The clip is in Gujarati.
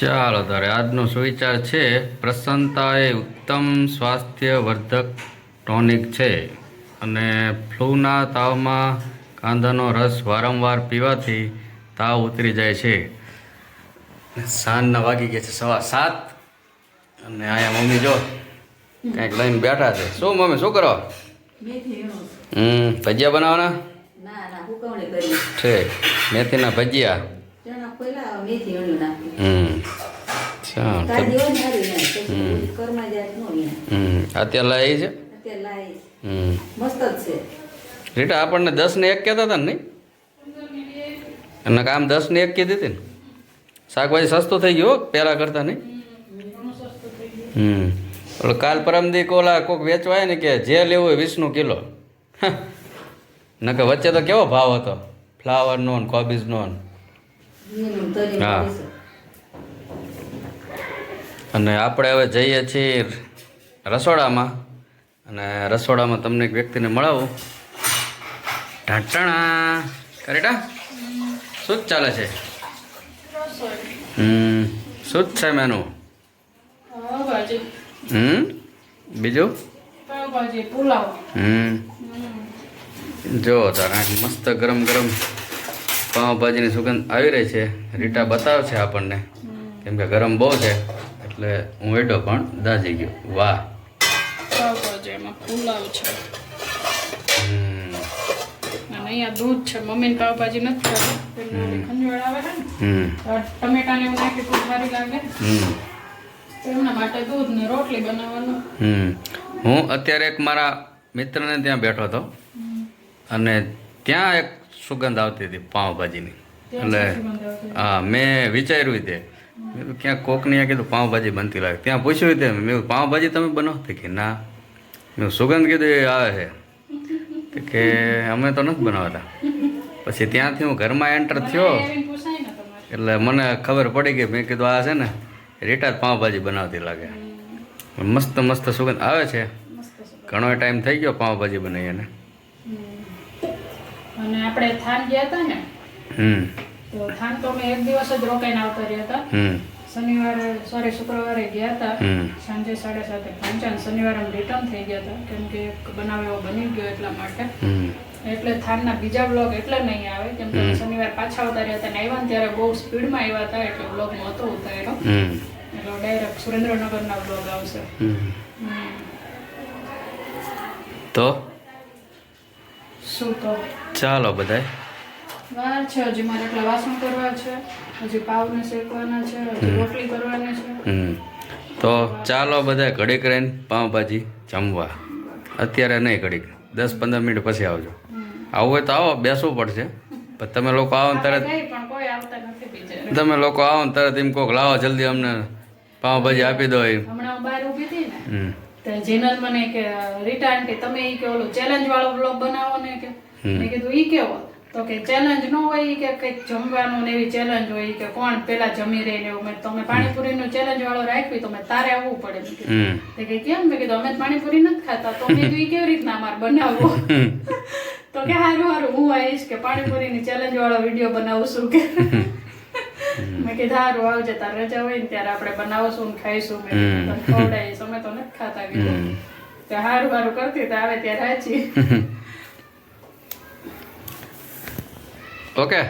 ચાલો તારે આજનો સુવિચાર છે પ્રસન્નતા એ ઉત્તમ સ્વાસ્થ્યવર્ધક ટોનિક છે. અને ફ્લૂના તાવમાં કાંદાનો રસ વારંવાર પીવાથી તાવ ઉતરી જાય છે. સાંજના વાગી ગયા છે સવા સાત. અને અહીંયા મમ્મી જો કંઈક લઈને બેઠા છે. શું મમ્મી શું કરો? હમ ભજીયા બનાવવાના? છે મેથીના ભજીયા. અત્યારે લાવી છે? રીટા આપણને દસ ને એક કહેતા હતા ને નહીં? અને કામ દસ ને એક કીધી હતી ને? શાકભાજી સસ્તો થઈ ગયો પહેલાં કરતા નહીં? હમ. ઓલો કાલ પરમદી કોલા કોક વેચવાય ને કે જે લેવું હોય વીસનું કિલો. નકે વચ્ચે તો કેવો ભાવ હતો? ફ્લાવરનો ને કોબીજનો ને. હા. અને આપણે હવે જઈએ છીએ રસોડામાં. અને રસોડામાં તમને એક વ્યક્તિને મળાવું. ઢાંટણા કરેટા? શું જ ચાલે છે? હમ શું જ છે મેનુ હમ બીજું? હમ. જો તારે મસ્ત ગરમ ગરમ પાવભાજીની સુગંધ આવી રહી છે. રીટા બતાવે છે આપણને. કેમ કે ગરમ બહુ છે એટલે હું એડો પણ દાજી ગયો. વાહ. પુલાવ છે. અહીંયા દૂધ છે. મમ્મીને પાવભાજી નથી ઓલી ખંજવાળ આવે છે ને? હમ. તો એવું નાખી તો સારી લાગે. એમના માટે દૂધ ને રોટલી બનાવવાનું. હું અત્યારે એક મારા મિત્રને ત્યાં બેઠો હતો. અને ત્યાં એક સુગંધ આવતી હતી પાઉંભાજીની. એટલે. હા મેં વિચાર્યું તે. મેં ક્યાંક કોકની ત્યાં કીધું પાઉંભાજી બનતી લાગે. ત્યાં પૂછ્યું તે મેં પાઉંભાજી તમે બનાવતી કે ના. મેં સુગંધ કીધું એ આવે છે. કે અમે તો નથી બનાવતા. પછી ત્યાંથી હું ઘરમાં એન્ટર થયો. એટલે મને ખબર પડી ગઈ મેં કીધું આ છે ને રીટા જ પાઉંભાજી બનાવતી લાગે. મસ્ત મસ્ત સુગંધ આવે છે. ઘણો ટાઈમ થઈ ગયો પાઉંભાજી બનાવી એને અને આપણે થાન ગયા હતા ને હમ. તો થાન તો અમે એક દિવસ જ રોકાઈને આવતા રહ્યા હતા. હમ. શનિવારે સોરી શુક્રવારે ગયા હતા. સાંજે સાડા સાતે પહોંચ્યા શનિવારે રિટર્ન થઈ ગયા હતા. કેમ કે એક બનાવ એવો બની ગયો એટલા માટે. હમ. એટલે થાનના બીજા બ્લોગ એટલે નહીં આવે. કેમ કે શનિવાર પાછા આવતા રહ્યા હતા અને આવ્યા ને ત્યારે બહુ સ્પીડમાં આવ્યા હતા. એટલે બ્લોગ નહોતો ઉતાર્યો. એટલે ડાયરેક્ટ સુરેન્દ્રનગરના બ્લોગ આવશે. તો? ચાલો બધાય. વાર છે હજી મારે એટલા વાસણ કરવા છે હજી પાવને શેકવાના છે હજી રોટલી કરવાની છે. તો ચાલો બધાય ઘડીક રહીને પાઉંભાજી જમવા. અત્યારે નહીં ઘડીક. દસ પંદર મિનિટ પછી આવજો. આવું હોય તો આવો બેસવું પડશે. પણ તમે લોકો આવો ને તરત તમે લોકો આવો ને તરત એમ કોક લાવો જલ્દી અમને પાઉંભાજી આપી દો એમ. હમણાં બહાર ઊભી હતી ને તો જીનલ મને કે રીટા કે તમે ઈ કે ઓલો ચેલેન્જ વાળો બ્લોગ બનાવો ને કે. મેં કીધું ઈ કેવો? તો કે ચેલેન્જ ન હોય કે કંઈક જમવાનું ને એવી ચેલેન્જ હોય કે કોણ પેલા જમી રહે ને એવું. મેં તમે પાણીપુરીનું ચેલેન્જ વાળો રાખ્યું તો મેં તારે આવવું પડે. તો કે કેમ? મેં કીધું અમે પાણીપુરી નથી ખાતા. તો મેં કીધું કેવી રીતના અમારે બનાવવો? તો કે હારું હારું હું આવીશ કે પાણીપુરી ની ચેલેન્જ વાળો વીડિયો બનાવું છું કે. મેં કીધું હારું આવજે તાર રજા હોય ને ત્યારે આપણે બનાવશું ને ખાઈશું મેં તને ખવડાવીશ અમે તો નથી ખાતા કીધું. કે હારું હારું કરતી તો આવે ત્યારે હાચી. ઓકે.